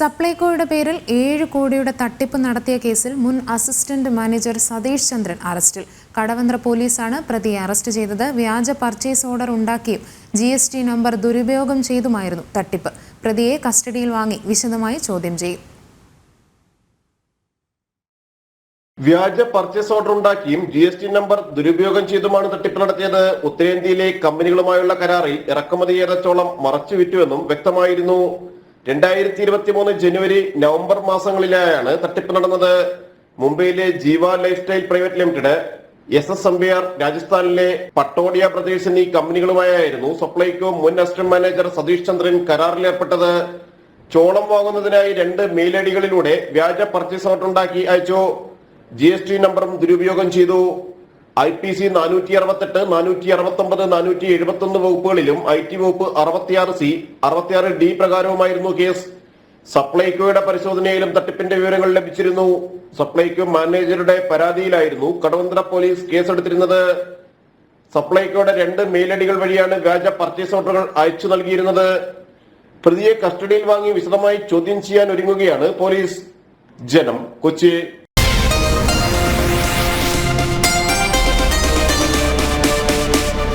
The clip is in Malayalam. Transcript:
സപ്ലൈകോയുടെ പേരിൽ ഏഴ് കോടിയുടെ തട്ടിപ്പ് നടത്തിയ കേസിൽ മുൻ അസിസ്റ്റന്റ് മാനേജർ സതീഷ് ചന്ദ്രൻ അറസ്റ്റിൽ. കടവന്ത്ര പോലീസാണ് പ്രതിയെ അറസ്റ്റ് ചെയ്തത്. വ്യാജ പർച്ചേസ് ഓർഡർ ഉണ്ടാക്കിയും ജി എസ് ടി നമ്പർ ദുരുപയോഗം ചെയ്തുമായിരുന്നു തട്ടിപ്പ്. പ്രതിയെ കസ്റ്റഡിയിൽ വാങ്ങി വിശദമായി ചോദ്യം ചെയ്യും. വ്യാജ പർച്ചേസ് ഓർഡർ ഉണ്ടാക്കിയും ജി എസ് ടി നമ്പർ ദുരുപയോഗം ചെയ്തുമാണ് തട്ടിപ്പ് നടത്തിയത്. ഉത്തരേന്ത്യയിലെ കമ്പനികളുമായുള്ള കരാറിൽ ഇറക്കുമതി ചെയ്ത മറച്ചു വിറ്റുവെന്നും വ്യക്തമായിരുന്നു. രണ്ടായിരത്തി ഇരുപത്തി മൂന്ന് ജനുവരി നവംബർ മാസങ്ങളിലായാണ് തട്ടിപ്പ് നടന്നത്. മുംബൈയിലെ Jeeva life style private limited S S M B R രാജസ്ഥാനിലെ പട്ടോഡിയ പ്രദേശ് എന്നീ കമ്പനികളുമായായിരുന്നു സപ്ലൈകോ മുൻ അസിസ്റ്റന്റ് മാനേജർ സതീഷ് ചന്ദ്രൻ കരാറിലേർപ്പെട്ടത് ചോളം വാങ്ങുന്നതിനായി രണ്ട് മെയിലടികളിലൂടെ വ്യാജ പർച്ചേസ് ഓർഡർ ഉണ്ടാക്കി അയച്ചു. ജി എസ് ടി നമ്പറും ദുരുപയോഗം ചെയ്തു. ഐ പി സി നാനൂറ്റി അറുപത്തെട്ട് നാനൂറ്റി അറുപത്തി ഒമ്പത് നാനൂറ്റി എഴുപത്തി ഒന്ന് വകുപ്പുകളിലും ഐ ടി വകുപ്പ് അറുപത്തിയാറ് സി അറുപത്തിയാറ് ഡി പ്രകാരവുമായിരുന്നു കേസ്. സപ്ലൈകോയുടെ പരിശോധനയിലും തട്ടിപ്പിന്റെ വിവരങ്ങൾ ലഭിച്ചിരുന്നു. സപ്ലൈകോ മാനേജറുടെ പരാതിയിലായിരുന്നു കടവന്ത്ര പോലീസ് കേസെടുത്തിരുന്നത്. സപ്ലൈകോയുടെ രണ്ട് മെയിലടികൾ വഴിയാണ് വ്യാജ പർച്ചേസ് ഓർഡറുകൾ അയച്ചു നൽകിയിരുന്നത്. പ്രതിയെ കസ്റ്റഡിയിൽ വാങ്ങി വിശദമായി ചോദ്യം ചെയ്യാൻ ഒരുങ്ങുകയാണ് പോലീസ്. ജനം കൊച്ചി.